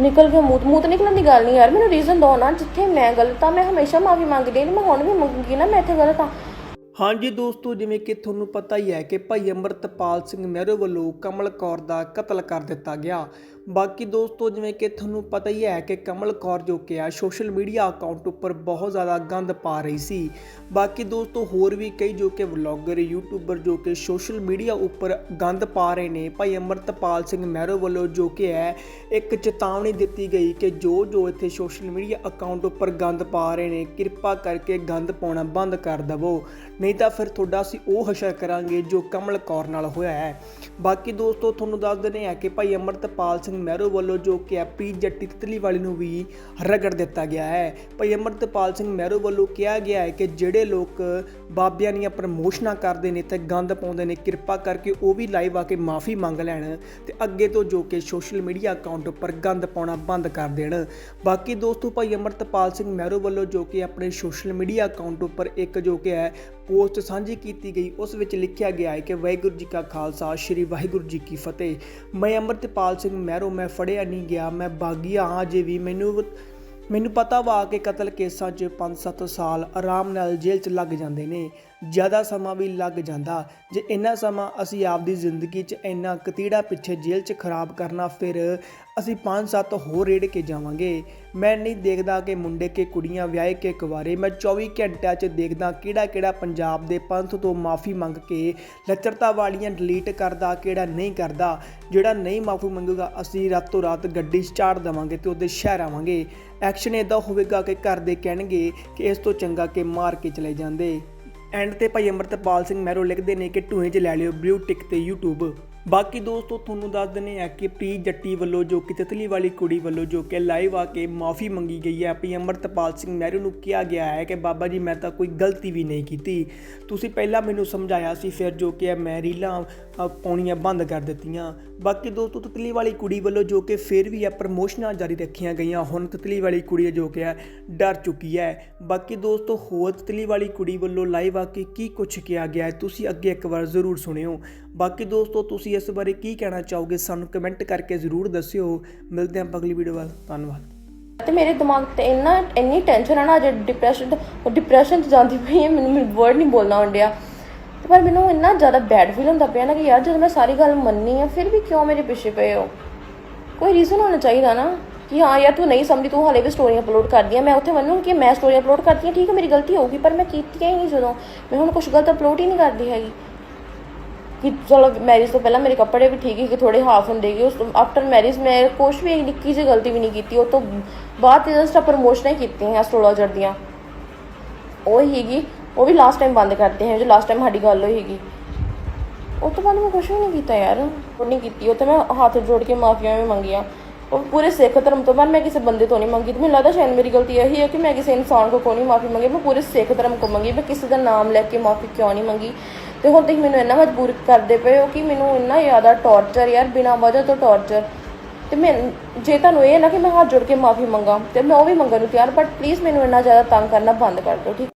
ਨਿਕਲ ਗਿਆ ਮੂੰਹ ਮੂੰਹ ਨਿਕਲਣ ਦੀ ਗੱਲ ਨਹੀਂ ਯਾਰ, ਮੈਨੂੰ ਰੀਜ਼ਨ ਦੋ ਨਾ, ਜਿੱਥੇ ਮੈਂ ਗਲਤ ਆ, ਮੈਂ ਹਮੇਸ਼ਾ ਮਾਫੀ ਮੰਗਦੀ ਨਹੀਂ ਮੈਂ ਹੁਣ ਵੀ ਮੰਗੂਗੀ ਨਾ, ਮੈਂ ਇੱਥੇ ਗਲਤ ਆ। ਹਾਂਜੀ ਦੋਸਤੋ, ਜਿਵੇਂ ਕਿ ਤੁਹਾਨੂੰ ਪਤਾ ਹੀ ਹੈ ਕਿ ਭਾਈ ਅੰਮ੍ਰਿਤਪਾਲ ਸਿੰਘ ਮਹਿਰੋ ਵੱਲੋਂ ਕਮਲ ਕੌਰ ਦਾ ਕਤਲ ਕਰ ਦਿੱਤਾ ਗਿਆ। ਬਾਕੀ ਦੋਸਤੋ, ਜਿਵੇਂ ਕਿ ਤੁਹਾਨੂੰ ਪਤਾ ਹੀ ਹੈ ਕਿ ਕਮਲ ਕੌਰ ਜੋ ਕਿ ਆ, ਸੋਸ਼ਲ ਮੀਡੀਆ ਅਕਾਊਂਟ ਉੱਪਰ ਬਹੁਤ ਜ਼ਿਆਦਾ ਗੰਦ ਪਾ ਰਹੀ ਸੀ। ਬਾਕੀ ਦੋਸਤੋ, ਹੋਰ ਵੀ ਕਈ ਜੋ ਕਿ ਵਲੌਗਰ, ਯੂਟਿਊਬਰ ਜੋ ਕਿ ਸੋਸ਼ਲ ਮੀਡੀਆ ਉੱਪਰ ਗੰਦ ਪਾ ਰਹੇ ਨੇ, ਭਾਈ ਅੰਮ੍ਰਿਤਪਾਲ ਸਿੰਘ ਮਹਿਰੋ ਵੱਲੋਂ ਜੋ ਕਿ ਹੈ, ਇੱਕ ਚੇਤਾਵਨੀ ਦਿੱਤੀ ਗਈ ਕਿ ਜੋ ਜੋ ਇੱਥੇ ਸੋਸ਼ਲ ਮੀਡੀਆ ਅਕਾਊਂਟ ਉੱਪਰ ਗੰਦ ਪਾ ਰਹੇ ਨੇ, ਕਿਰਪਾ ਕਰਕੇ ਗੰਦ ਪਾਉਣਾ ਬੰਦ ਕਰ ਦਵੋ। ਨਹੀਂ ਤਾਂ ਫਿਰ ਤੁਹਾਡਾ ਅਸੀਂ ਉਹ ਹਸ਼ਰ ਕਰਾਂਗੇ ਜੋ ਕਮਲ ਕੌਰ ਨਾਲ ਹੋਇਆ ਹੈ। ਬਾਕੀ ਦੋਸਤੋ, ਤੁਹਾਨੂੰ ਦੱਸ ਦਿੰਦੇ ਆ ਕਿ ਭਾਈ ਅੰਮ੍ਰਿਤਪਾਲ ਸਿੰਘ ਮਹਿਰੋ ਵੱਲੋਂ ਜੋ ਕਿ ਐਪੀ ਜੱਟੀ ਤਿਤਲੀ ਵਾਲੀ ਨੂੰ ਵੀ ਰਗੜ ਦਿੱਤਾ ਗਿਆ ਹੈ। ਭਾਈ ਅੰਮ੍ਰਿਤਪਾਲ ਸਿੰਘ ਮਹਿਰੋ ਵੱਲੋਂ ਕਿਹਾ ਗਿਆ ਹੈ ਕਿ ਜਿਹੜੇ ਲੋਕ ਬਾਬਿਆਂ ਦੀਆਂ ਪ੍ਰਮੋਸ਼ਨਾਂ ਕਰਦੇ ਨੇ ਤੇ ਗੰਦ ਪਾਉਂਦੇ ਨੇ, ਕਿਰਪਾ ਕਰਕੇ ਉਹ ਵੀ ਲਾਈਵ ਆ ਕੇ ਮਾਫੀ ਮੰਗ ਲੈਣ ਤੇ ਅੱਗੇ ਤੋਂ ਜੋ ਕਿ ਸੋਸ਼ਲ ਮੀਡੀਆ ਅਕਾਊਂਟ ਉੱਪਰ ਗੰਦ ਪਾਉਣਾ ਬੰਦ ਕਰ ਦੇਣ। ਬਾਕੀ ਦੋਸਤੋ, ਭਾਈ ਅੰਮ੍ਰਿਤਪਾਲ ਸਿੰਘ ਮਹਿਰੋ ਵੱਲੋਂ ਜੋ ਕਿ ਆਪਣੇ ਸੋਸ਼ਲ ਮੀਡੀਆ ਅਕਾਊਂਟ ਉੱਪਰ ਇੱਕ ਜੋ ਕਿ ਹੈ ਪੋਸਟ ਸਾਂਝੀ ਕੀਤੀ ਗਈ। ਉਸ ਵਿੱਚ ਲਿਖਿਆ ਗਿਆ ਹੈ ਕਿ ਵਾਹਿਗੁਰੂ ਜੀ ਕਾ ਖਾਲਸਾ, ਸ੍ਰੀ ਵਾਹਿਗੁਰੂ ਜੀ ਕੀ ਫਤਿਹ। ਮੈਂ ਅੰਮ੍ਰਿਤਪਾਲ ਸਿੰਘ ਮਹਿਰੋ, ਮੈਂ ਫੜਿਆ ਨਹੀਂ ਗਿਆ, ਮੈਂ ਬਾਗੀਆ ਹਾਂ ਜੇ ਵੀ ਮੈਨੂੰ ਮੈਨੂੰ ਪਤਾ ਵਾ ਕਿ ਕਤਲ ਕੇਸਾਂ 'ਚ 5-7 ਸਾਲ ਆਰਾਮ ਨਾਲ ਜੇਲ੍ਹ 'ਚ ਲੱਗ ਜਾਂਦੇ ਨੇ। ਜ਼ਿਆਦਾ ਸਮਾਂ ਵੀ ਲੱਗ ਜਾਂਦਾ। ਜੇ ਇੰਨਾ ਸਮਾਂ ਅਸੀਂ ਆਪਦੀ ਜ਼ਿੰਦਗੀ 'ਚ ਇੰਨਾ ਕਤੀੜਾ ਪਿੱਛੇ ਜੇਲ੍ਹ 'ਚ ਖਰਾਬ ਕਰਨਾ, ਫਿਰ ਅਸੀਂ 5-7 ਹੋਰ ਰੇੜ ਕੇ ਜਾਵਾਂਗੇ। ਮੈਂ ਨਹੀਂ ਦੇਖਦਾ ਕਿ ਮੁੰਡੇ ਕੇ ਕੁੜੀਆਂ ਵਿਆਹੇ ਕੇ ਕੁਵਾਰੇ। ਮੈਂ 24 ਘੰਟਿਆਂ 'ਚ ਦੇਖਦਾ ਕਿਹੜਾ ਕਿਹੜਾ ਪੰਜਾਬ ਦੇ ਪੰਥ ਤੋਂ ਮਾਫੀ ਮੰਗ ਕੇ ਲੱਚਰਤਾ ਵਾਲੀਆਂ ਡਿਲੀਟ ਕਰਦਾ, ਕਿਹੜਾ ਨਹੀਂ ਕਰਦਾ। ਜਿਹੜਾ ਨਹੀਂ ਮਾਫੀ ਮੰਗੂਗਾ, ਅਸੀਂ ਰਾਤੋਂ ਰਾਤ ਗੱਡੀ 'ਚ ਚਾੜ ਦੇਵਾਂਗੇ ਤੇ ਉਹਦੇ ਸ਼ਹਿਰ ਆਵਾਂਗੇ। ਐਕਸ਼ਨ ਇਦਾਂ ਹੋਵੇਗਾ ਕਿ ਘਰ ਦੇ ਕਹਿਣਗੇ ਕਿ ਇਸ ਤੋਂ ਚੰਗਾ ਕਿ ਮਾਰ ਕੇ ਚਲੇ ਜਾਂਦੇ। ਐਂਡ ਤੇ ਭਾਈ ਅੰਮ੍ਰਿਤਪਾਲ ਸਿੰਘ ਮਹਿਰੋ ਲਿਖਦੇ ਨੇ ਕਿ ਢੂਹੇ 'ਚ ਲੈ ਲਿਓ ਬਲੂ ਟਿਕ ਤੇ YouTube ਬਾਕੀ ਦੋਸਤੋ, ਤੁਹਾਨੂੰ ਦੱਸ ਦਿੰਦੇ ਆ ਕਿ ਪ੍ਰੀ ਜੱਟੀ ਵੱਲੋਂ ਜੋ ਕਿ ਤਿਤਲੀ ਵਾਲੀ ਕੁੜੀ ਵੱਲੋਂ ਜੋ ਕਿ ਲਾਈਵ ਆ ਕੇ ਮਾਫੀ ਮੰਗੀ ਗਈ ਹੈ। ਭਾਈ ਅੰਮ੍ਰਿਤਪਾਲ ਸਿੰਘ ਮਹਿਰੋ ਨੂੰ ਕਿਹਾ ਗਿਆ ਹੈ ਕਿ, ਬਾਬਾ ਜੀ, ਮੈਂ ਤਾਂ ਕੋਈ ਗਲਤੀ ਵੀ ਨਹੀਂ ਕੀਤੀ। ਤੁਸੀਂ ਪਹਿਲਾਂ ਮੈਨੂੰ ਸਮਝਾਇਆ ਸੀ, ਫਿਰ ਜੋ ਕਿ ਮੈਂ ਰੀਲਾਂ ਪਾਉਣੀਆਂ ਬੰਦ ਕਰ ਦਿੱਤੀਆਂ। ਬਾਕੀ ਦੋਸਤੋ, ਤਿਤਲੀ ਵਾਲੀ ਕੁੜੀ ਵੱਲੋਂ ਜੋ ਕਿ ਫਿਰ ਵੀ ਆ ਪ੍ਰਮੋਸ਼ਨਾਂ ਜਾਰੀ ਰੱਖੀਆਂ ਗਈਆਂ ਹੁਣ ਤਿਤਲੀ ਵਾਲੀ ਕੁੜੀ ਜੋ ਕਿ ਹੈ, ਡਰ ਚੁੱਕੀ ਹੈ। ਬਾਕੀ ਦੋਸਤੋ, ਹੋਰ ਤਿਤਲੀ ਵਾਲੀ ਕੁੜੀ ਵੱਲੋਂ ਲਾਈਵ ਆ ਕੇ ਕੀ ਕੁਝ ਕਿਹਾ ਗਿਆ ਹੈ, ਤੁਸੀਂ ਅੱਗੇ ਇੱਕ ਵਾਰ ਜ਼ਰੂਰ ਸੁਣਿਓ। ਬਾਕੀ ਦੋਸਤੋ, ਤੁਸੀਂ ਇਸ ਬਾਰੇ ਕੀ ਕਹਿਣਾ ਚਾਹੋਗੇ? ਸਾਨੂੰ ਕਮੈਂਟ ਕਰਕੇ ਜ਼ਰੂਰ ਦੱਸਿਓ। ਮਿਲਦੇ ਹਾਂ ਅਗਲੀ ਵੀਡੀਓ ਵੱਲ। ਧੰਨਵਾਦ। ਤੇ ਮੇਰੇ ਦਿਮਾਗ ਤੇ ਇੰਨਾ, ਇੰਨੀ ਟੈਨਸ਼ਨ ਆ ਨਾ, ਅਜੇ ਡਿਪਰੈਸ਼ਨ ਡਿਪਰੈਸ਼ਨ ਚ ਜਾਂਦੀ ਪਈ ਹੈ, ਮੈਨੂੰ ਵਰਡ ਨਹੀਂ ਬੋਲਣਾ ਆਉਂਦਿਆ ਤੇ ਪਰ ਮੈਨੂੰ ਇੰਨਾ ਜ਼ਿਆਦਾ ਬੈਡ ਫੀਲ ਹੁੰਦਾ ਪਿਆ ਨਾ ਕਿ ਯਾਰ ਜਦੋਂ ਮੈਂ ਸਾਰੀ ਗੱਲ ਮੰਨੀ ਆ, ਫਿਰ ਵੀ ਕਿਉਂ ਮੇਰੇ ਪਿੱਛੇ ਪਏ ਹੋ? ਕੋਈ ਰੀਜ਼ਨ ਹੋਣਾ ਚਾਹੀਦਾ ਨਾ ਕਿ ਹਾਂ ਯਾਰ ਤੂੰ ਨਹੀਂ ਸਮਝੀ ਤੂੰ ਹਾਲੇ ਵੀ ਸਟੋਰੀ ਅਪਲੋਡ ਕਰਦੀ ਆ। ਮੈਂ ਉੱਥੇ ਮੰਨੂ ਕਿ ਮੈਂ ਸਟੋਰੀ ਅਪਲੋਡ ਕਰਦੀ ਆ, ਠੀਕ ਹੈ ਮੇਰੀ ਗਲਤੀ ਹੋਊਗੀ, ਪਰ ਮੈਂ ਕੀਤੀਆਂ ਹੀ ਨਹੀਂ ਜਦੋਂ। ਮੈਂ ਹੁਣ ਕੁਝ ਗਲਤ ਅਪਲੋਡ ਹੀ ਨਹੀਂ ਕਰਦੀ ਹੈਗੀ। ਕਿ ਚਲੋ ਮੈਰਿਜ ਤੋਂ ਪਹਿਲਾਂ ਮੇਰੇ ਕੱਪੜੇ ਵੀ ਠੀਕ ਹੀ ਕਿ ਥੋੜੇ ਹਾਫ ਹੁੰਦੇ ਗਏ ਉਸ ਆਫਟਰ ਮੈਰਿਜ ਮੈਂ ਕੁਛ ਵੀ ਨਿੱਕੀ ਜਿਹੀ ਗਲਤੀ ਵੀ ਨਹੀਂ ਕੀਤੀ, ਉਹ ਤੋਂ ਬਾਅਦ ਤੇ ਜਸਟ ਪ੍ਰਮੋਸ਼ਨਾਂ ਹੀ ਕੀਤੀਆਂ ਐਸਟ੍ਰੋਲੋਜਰ ਦੀਆਂ। ਉਹ ਹੀਗੀ ਉਹ ਵੀ ਲਾਸਟ ਟਾਈਮ ਬੰਦ ਕਰਤੇ ਹੈ ਜੋ ਲਾਸਟ ਟਾਈਮ ਸਾਡੀ ਗੱਲ ਹੋਈ ਸੀਗੀ। ਉਹ ਤੋਂ ਬਾਅਦ ਮੈਂ ਕੁਛ ਵੀ ਨਹੀਂ ਕੀਤਾ ਯਾਰ, ਉਹ ਨਹੀਂ ਕੀਤੀ, ਉਹ ਤਾਂ ਮੈਂ ਹੱਥ ਜੋੜ ਕੇ ਮਾਫੀਆਂ ਵੀ ਮੰਗੀਆਂ। ਉਹ ਪੂਰੇ ਸਿੱਖ ਧਰਮ ਤੋਂ ਬਾਅਦ ਮੈਂ ਕਿਸੇ ਬੰਦੇ ਤੋਂ ਨਹੀਂ ਮੰਗੀ, ਤੇ ਮੈਨੂੰ ਲੱਗਦਾ ਸ਼ਾਇਦ ਮੇਰੀ ਗਲਤੀ ਇਹੀ ਹੈ ਕਿ ਮੈਂ ਕਿਸੇ ਇਨਸਾਨ ਕੋ ਕੋਈ ਨਹੀਂ ਮਾਫੀ ਮੰਗੀ, ਮੈਂ ਪੂਰੇ ਸਿੱਖ ਧਰਮ ਕੋ ਮੰਗੀ, ਮੈਂ ਕਿਸੇ ਦਾ ਨਾਮ ਲੈ ਕੇ ਮਾਫੀ ਕਿਉਂ ਨਹੀਂ ਮੰਗੀ। ਤੇ ਹੁਣ ਤੁਸੀਂ ਮੈਨੂੰ ਇੰਨਾ ਮਜਬੂਰ ਕਰਦੇ ਪਏ ਹੋ ਕਿ ਮੈਨੂੰ ਇੰਨਾ ਜ਼ਿਆਦਾ ਟੌਰਚਰ ਯਾਰ, ਬਿਨਾਂ ਵਜ੍ਹਾ ਤੋਂ ਟੌਰਚਰ ਤੇ ਮੈਂ, ਜੇ ਤੁਹਾਨੂੰ ਇਹ ਨਾ ਕਿ ਮੈਂ ਹੱਥ ਜੋੜ ਕੇ ਮਾਫੀ ਮੰਗਾ, ਤੇ ਮੈਂ ਉਹ ਵੀ ਮੰਗਣ ਨੂੰ ਤਿਆਰ ਬਟ ਪਲੀਜ਼ ਮੈਨੂੰ ਇੰਨਾ ਜ਼ਿਆਦਾ ਤੰਗ ਕਰਨਾ ਬੰਦ ਕਰ ਦਿਓ, ਠੀਕ